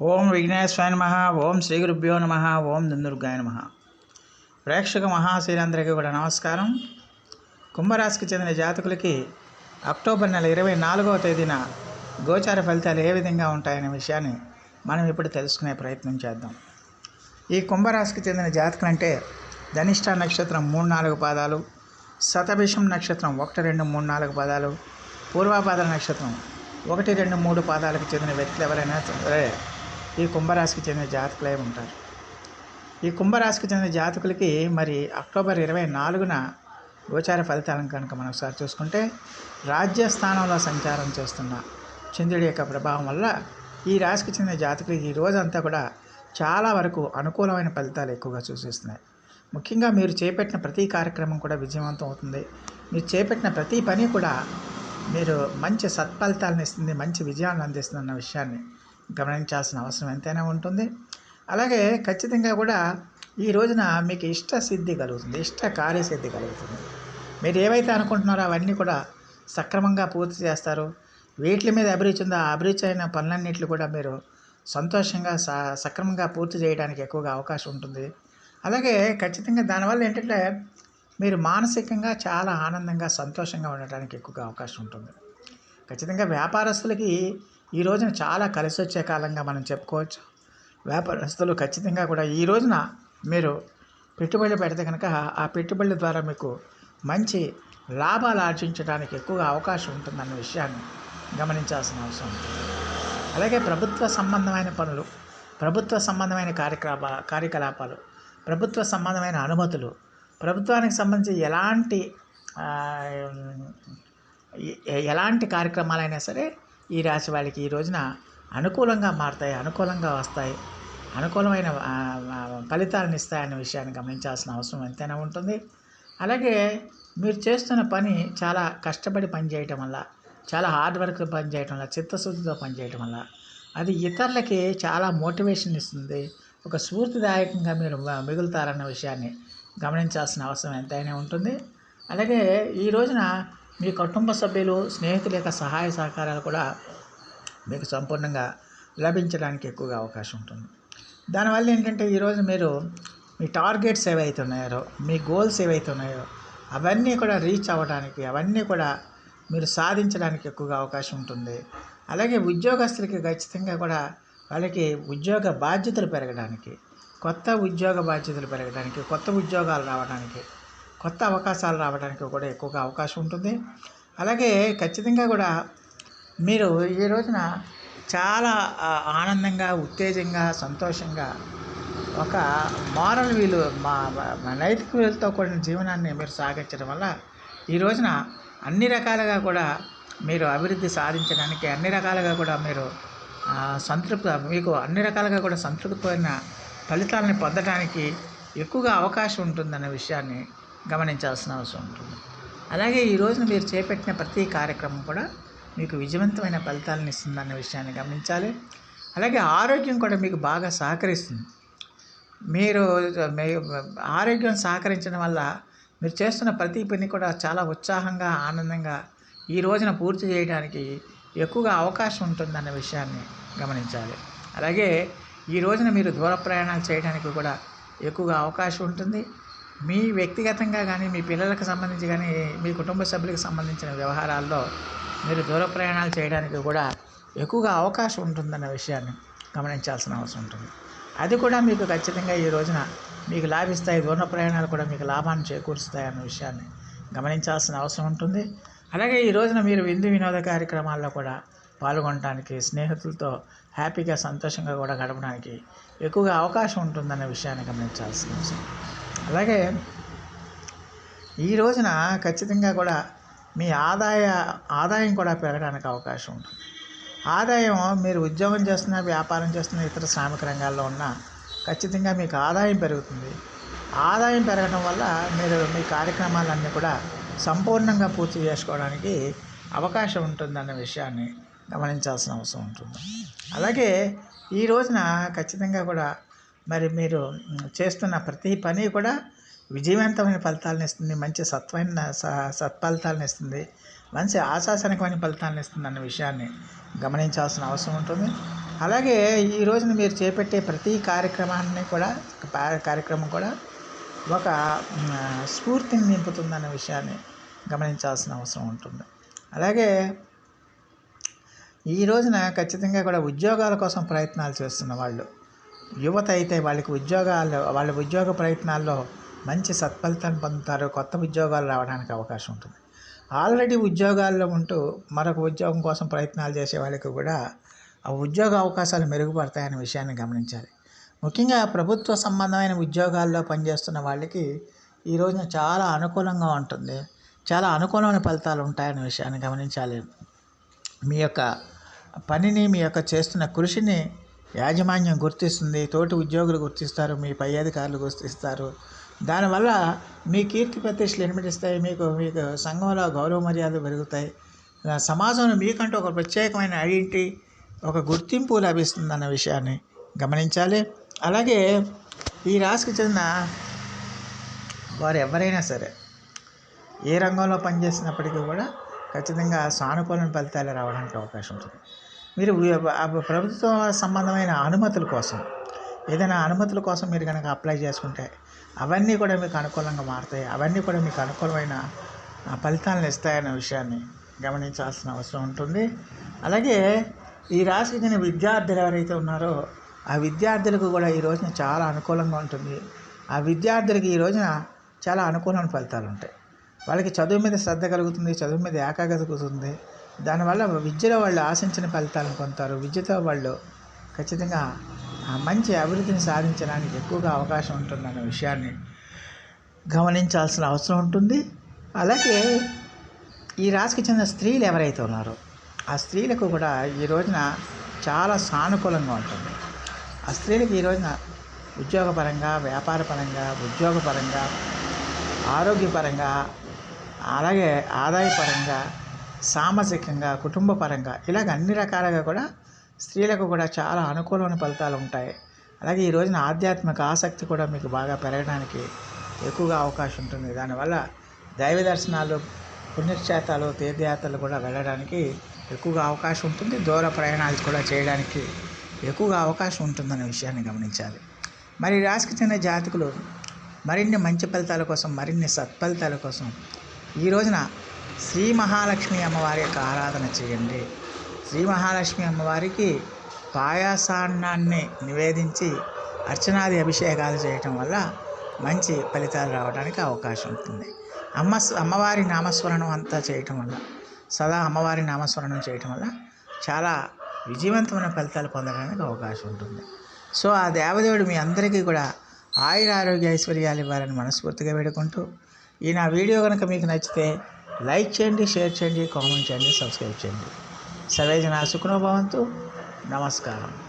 ఓం విఘ్నేశ్వరాయ నమ ఓం శ్రీ గురుభ్యో నమ ఓం దుందుర్గాయ నమ. ప్రేక్షక మహాశీలందరికీ కూడా నమస్కారం. కుంభరాశికి చెందిన జాతకులకి అక్టోబర్ నెల ఇరవై నాలుగవ తేదీన గోచార ఫలితాలు ఏ విధంగా ఉంటాయనే విషయాన్ని మనం ఇప్పుడు తెలుసుకునే ప్రయత్నం చేద్దాం. ఈ కుంభరాశికి చెందిన జాతకులు అంటే ధనిష్ట నక్షత్రం మూడు నాలుగు పాదాలు శతభిషం నక్షత్రం ఒకటి రెండు మూడు నాలుగు పాదాలు పూర్వాపాదాల నక్షత్రం ఒకటి రెండు మూడు పాదాలకు చెందిన వ్యక్తులు ఎవరైనా సరే ఈ కుంభరాశికి చెందిన జాతకులే ఉంటారు. ఈ కుంభరాశికి చెందిన జాతకులకి మరి అక్టోబర్ ఇరవై నాలుగున గోచార ఫలితాలను కనుక మనం ఒకసారి చూసుకుంటే రాజ్యస్థానంలో సంచారం చేస్తున్న చంద్రుడి యొక్క ప్రభావం వల్ల ఈ రాశికి చెందిన జాతకులు ఈ రోజంతా కూడా చాలా వరకు అనుకూలమైన ఫలితాలు ఎక్కువగా సూచిస్తున్నాయి ముఖ్యంగా మీరు చేపట్టిన ప్రతి కార్యక్రమం కూడా విజయవంతం అవుతుంది. మీరు చేపట్టిన ప్రతి పని కూడా మీరు మంచి సత్ఫలితాలను ఇస్తుంది మంచి విజయాన్ని అందిస్తుంది అన్న విషయాన్ని గమనించాల్సిన అవసరం ఎంతైనా ఉంటుంది. అలాగే ఖచ్చితంగా కూడా ఈ రోజున మీకు ఇష్ట సిద్ధి కలుగుతుంది ఇష్ట కార్యసిద్ధి కలుగుతుంది. మీరు ఏవైతే అనుకుంటున్నారో అవన్నీ కూడా సక్రమంగా పూర్తి చేస్తారు. వీటి మీద అభిరుచి ఉందో? ఆ అభిరుచి అయిన పనులన్నింటిని కూడా మీరు సంతోషంగా సక్రమంగా పూర్తి చేయడానికి ఎక్కువగా అవకాశం ఉంటుంది. అలాగే ఖచ్చితంగా దానివల్ల ఏంటంటే మీరు మానసికంగా చాలా ఆనందంగా సంతోషంగా ఉండటానికి ఎక్కువగా అవకాశం ఉంటుంది. ఖచ్చితంగా వ్యాపారస్తులకి ఈ రోజున చాలా కలిసి వచ్చే కాలంగా మనం చెప్పుకోవచ్చు. వ్యాపారస్తులు ఖచ్చితంగా కూడా ఈ రోజున మీరు పెట్టుబడులు పెడితే కనుక ఆ పెట్టుబడుల ద్వారా మీకు మంచి లాభాలు ఆర్జించడానికి ఎక్కువగా అవకాశం ఉంటుందన్న విషయాన్ని గమనించాల్సిన అవసరం ఉంటుంది అలాగే ప్రభుత్వ సంబంధమైన పనులు ప్రభుత్వ సంబంధమైన కార్యక్రమ కార్యకలాపాలు ప్రభుత్వ సంబంధమైన అనుమతులు ప్రభుత్వానికి సంబంధించి ఎలాంటి ఎలాంటి కార్యక్రమాలైనా సరే ఈ రాశి వాళ్ళకి ఈ రోజున అనుకూలంగా మారుతాయి అనుకూలంగా వస్తాయి. అనుకూలమైన ఫలితాలను ఇస్తాయనే విషయాన్ని గమనించాల్సిన అవసరం ఎంతైనా ఉంటుంది. అలాగే మీరు చేస్తున్న పని చాలా కష్టపడి పనిచేయటం వల్ల చాలా హార్డ్ వర్క్ పనిచేయటం వల్ల చిత్తశుద్ధితో పనిచేయటం వల్ల అది ఇతరులకి చాలా మోటివేషన్ ఇస్తుంది. ఒక స్ఫూర్తిదాయకంగా మీరు మిగులుతారన్న విషయాన్ని గమనించాల్సిన అవసరం ఎంతైనా ఉంటుంది. అలాగే ఈ రోజున మీ కుటుంబ సభ్యులు స్నేహితుల యొక్క సహాయ సహకారాలు కూడా మీకు సంపూర్ణంగా లభించడానికి ఎక్కువగా అవకాశం ఉంటుంది. దానివల్ల ఏంటంటే ఈరోజు మీరు మీ టార్గెట్స్ ఏవైతే ఉన్నాయో మీ గోల్స్ ఏవైతే ఉన్నాయో అవన్నీ కూడా రీచ్ అవ్వడానికి అవన్నీ కూడా మీరు సాధించడానికి ఎక్కువగా అవకాశం ఉంటుంది. అలాగే ఉద్యోగస్తులకి ఖచ్చితంగా కూడా వాళ్ళకి ఉద్యోగ బాధ్యతలు పెరగడానికి కొత్త ఉద్యోగ బాధ్యతలు పెరగడానికి కొత్త ఉద్యోగాలు రావడానికి కొత్త అవకాశాలు రావడానికి కూడా ఎక్కువగా అవకాశం ఉంటుంది. అలాగే ఖచ్చితంగా కూడా మీరు ఈ రోజున చాలా ఆనందంగా ఉత్తేజంగా సంతోషంగా ఒక మారల్ వీలు మా నైతిక విలువలతో కూడిన జీవనాన్ని మీరు సాగించడం వల్ల ఈ రోజున అన్ని రకాలుగా కూడా మీరు అభివృద్ధి సాధించడానికి అన్ని రకాలుగా కూడా మీరు సంతృప్త సంతృప్తి మీకు అన్ని రకాలుగా కూడా సంతృప్తిపోయిన ఫలితాలను పొందడానికి ఎక్కువగా అవకాశం ఉంటుందనే విషయాన్ని గమనించాల్సిన అవసరం ఉంటుంది. అలాగే ఈ రోజున మీరు చేపట్టిన ప్రతి కార్యక్రమం కూడా మీకు విజయవంతమైన ఫలితాలను ఇస్తుందన్న విషయాన్ని గమనించాలి. అలాగే ఆరోగ్యం కూడా మీకు బాగా సహకరిస్తుంది. మీరు ఆరోగ్యం సహకరించడం వల్ల మీరు చేస్తున్న ప్రతి పని కూడా చాలా ఉత్సాహంగా ఆనందంగా ఈ రోజున పూర్తి చేయడానికి ఎక్కువగా అవకాశం ఉంటుందన్న విషయాన్ని గమనించాలి. అలాగే ఈ రోజున మీరు దూర ప్రయాణాలు చేయడానికి కూడా ఎక్కువగా అవకాశం ఉంటుంది. మీ వ్యక్తిగతంగా కానీ మీ పిల్లలకు సంబంధించి కానీ మీ కుటుంబ సభ్యులకు సంబంధించిన వ్యవహారాల్లో మీరు దూర ప్రయాణాలు చేయడానికి కూడా ఎక్కువగా అవకాశం ఉంటుందన్న విషయాన్ని గమనించాల్సిన అవసరం ఉంటుంది. అది కూడా మీకు ఖచ్చితంగా ఈ రోజున మీకు లాభిస్తాయి దూర ప్రయాణాలు కూడా మీకు లాభాన్ని చేకూరుస్తాయి అన్న విషయాన్ని గమనించాల్సిన అవసరం ఉంటుంది. అలాగే ఈ రోజున మీరు విందు వినోద కార్యక్రమాల్లో కూడా పాల్గొనడానికి స్నేహితులతో హ్యాపీగా సంతోషంగా కూడా గడపడానికి ఎక్కువగా అవకాశం ఉంటుందన్న విషయాన్ని గమనించాల్సిన అవసరం. అలాగే ఈ రోజున ఖచ్చితంగా కూడా మీ ఆదాయ ఆదాయం కూడా పెరగడానికి అవకాశం ఉంటుంది. ఆదాయం మీరు ఉద్యోగం చేస్తున్న వ్యాపారం చేస్తున్న ఇతర శ్రామిక రంగాల్లో ఉన్న ఖచ్చితంగా మీకు ఆదాయం పెరుగుతుంది. ఆదాయం పెరగడం వల్ల మీరు మీ కార్యక్రమాలన్నీ కూడా సంపూర్ణంగా పూర్తి చేసుకోవడానికి అవకాశం ఉంటుందన్న విషయాన్ని గమనించాల్సిన అవసరం ఉంటుంది. అలాగే ఈ రోజున ఖచ్చితంగా కూడా మరి మీరు చేస్తున్న ప్రతి పని కూడా విజయవంతమైన ఫలితాలను ఇస్తుంది. మంచి సత్వమైన స- సత్ఫలితాలను ఇస్తుంది. మంచి ఆశాసనకమైన ఫలితాలను ఇస్తుంది అన్న విషయాన్ని గమనించాల్సిన అవసరం ఉంటుంది. అలాగే ఈ రోజున మీరు చేపట్టే ప్రతి కార్యక్రమాన్ని కూడా కార్యక్రమం కూడా ఒక స్ఫూర్తిని నింపుతుందన్న విషయాన్ని గమనించాల్సిన అవసరం ఉంటుంది. అలాగే ఈ రోజున ఖచ్చితంగా కూడా ఉద్యోగాల కోసం ప్రయత్నాలు చేస్తున్న వాళ్ళు యువత అయితే వాళ్ళకి ఉద్యోగాలు వాళ్ళ ఉద్యోగ ప్రయత్నాల్లో మంచి సత్ఫలితాన్ని పొందుతారు కొత్త ఉద్యోగాలు రావడానికి అవకాశం ఉంటుంది. ఆల్రెడీ ఉద్యోగాల్లో ఉంటూ మరొక ఉద్యోగం కోసం ప్రయత్నాలు చేసే వాళ్ళకి కూడా ఆ ఉద్యోగ అవకాశాలు మెరుగుపడతాయనే విషయాన్ని గమనించాలి. ముఖ్యంగా ప్రభుత్వ సంబంధమైన ఉద్యోగాల్లో పనిచేస్తున్న వాళ్ళకి ఈ రోజున చాలా అనుకూలంగా ఉంటుంది. చాలా అనుకూలమైన ఫలితాలు ఉంటాయనే విషయాన్ని గమనించాలి. మీ యొక్క పనిని మీ యొక్క చేస్తున్న కృషిని యాజమాన్యం గుర్తిస్తుంది తోటి ఉద్యోగులు గుర్తిస్తారు మీ పై అధికారులు గుర్తిస్తారు. దానివల్ల మీ కీర్తి ప్రతిష్టలు ఎనిమిడిస్తాయి మీకు మీకు సంఘంలో గౌరవ మర్యాదలు పెరుగుతాయి. సమాజంలో మీకంటూ ఒక ప్రత్యేకమైన ఐడెంటిటీ ఒక గుర్తింపు లభిస్తుందన్న విషయాన్ని గమనించాలి. అలాగే ఈ రాశికి చెందిన వారు ఎవరైనా సరే ఏ రంగంలో పనిచేసినప్పటికీ కూడా ఖచ్చితంగా సానుకూల ఫలితాలు రావడానికి అవకాశం ఉంటుంది. మీరు ప్రభుత్వం ప్రభుత్వ సంబంధమైన అనుమతుల కోసం ఏదైనా అనుమతుల కోసం మీరు కనుక అప్లై చేసుకుంటే అవన్నీ కూడా మీకు అనుకూలంగా మారుతాయి. అవన్నీ కూడా మీకు అనుకూలమైన ఆ, ఫలితాలను ఇస్తాయన్న విషయాన్ని గమనించాల్సిన అవసరం ఉంటుంది. అలాగే ఈ రాశికి చెందిన విద్యార్థులు ఎవరైతే ఉన్నారో ఆ విద్యార్థులకు కూడా ఈ రోజున చాలా అనుకూలంగా ఉంటుంది. ఆ విద్యార్థులకి ఈ రోజున చాలా అనుకూలమైన ఫలితాలు ఉంటాయి. వాళ్ళకి చదువు మీద శ్రద్ధ కలుగుతుంది చదువు మీద ఏకాగ్రత కలుగుతుంది దానివల్ల విద్యలో వాళ్ళు ఆశించిన ఫలితాలను పొందుతారు. విద్యతో వాళ్ళు ఖచ్చితంగా ఆ మంచి అభివృద్ధిని సాధించడానికి ఎక్కువగా అవకాశం ఉంటుందన్న విషయాన్ని గమనించాల్సిన అవసరం ఉంటుంది. అలాగే ఈ రాశికి చెందిన స్త్రీలు ఎవరైతే ఉన్నారో ఆ స్త్రీలకు కూడా ఈ రోజున చాలా సానుకూలంగా ఉంటుంది. ఆ స్త్రీలకు ఈ రోజున ఉద్యోగపరంగా వ్యాపారపరంగా ఉద్యోగపరంగా ఆరోగ్యపరంగా అలాగే ఆదాయపరంగా సామాజికంగా కుటుంబపరంగా ఇలాగ అన్ని రకాలుగా కూడా స్త్రీలకు కూడా చాలా అనుకూలమైన ఫలితాలు ఉంటాయి. అలాగే ఈ రోజున ఆధ్యాత్మిక ఆసక్తి కూడా మీకు బాగా పెరగడానికి ఎక్కువగా అవకాశం ఉంటుంది. దానివల్ల దైవ దర్శనాలు పుణ్యక్షేత్రాలు తీర్థయాత్రలు కూడా వెళ్ళడానికి ఎక్కువగా అవకాశం ఉంటుంది. దూర ప్రయాణాలు కూడా చేయడానికి ఎక్కువగా అవకాశం ఉంటుందనే విషయాన్ని గమనించాలి. మరి రాశికి చెందిన జాతకులు మరిన్ని మంచి ఫలితాల కోసం మరిన్ని సత్ఫలితాల కోసం ఈ రోజున శ్రీ మహాలక్ష్మి అమ్మవారి యొక్క ఆరాధన చేయండి. శ్రీ మహాలక్ష్మి అమ్మవారికి పాయాసాన్నాన్ని నివేదించి అర్చనాది అభిషేకాలు చేయటం వల్ల మంచి ఫలితాలు రావడానికి అవకాశం ఉంటుంది. అమ్మ అమ్మవారి నామస్మరణం అంతా చేయటం వల్ల సదా అమ్మవారి నామస్మరణం చేయటం వల్ల చాలా విజయవంతమైన ఫలితాలు పొందడానికి అవకాశం ఉంటుంది. సో ఆ దేవదేవుడు మీ అందరికీ కూడా ఆయుర ఆరోగ్య ఐశ్వర్యాలు ఇవ్వాలని మనస్ఫూర్తిగా వేడుకుంటూ ఈ నా వీడియో కనుక మీకు నచ్చితే లైక్ చేయండి షేర్ చేయండి కామెంట్ చేయండి సబ్స్క్రైబ్ చేయండి. సర్వే జన సుఖనోభవంతు నమస్కారం.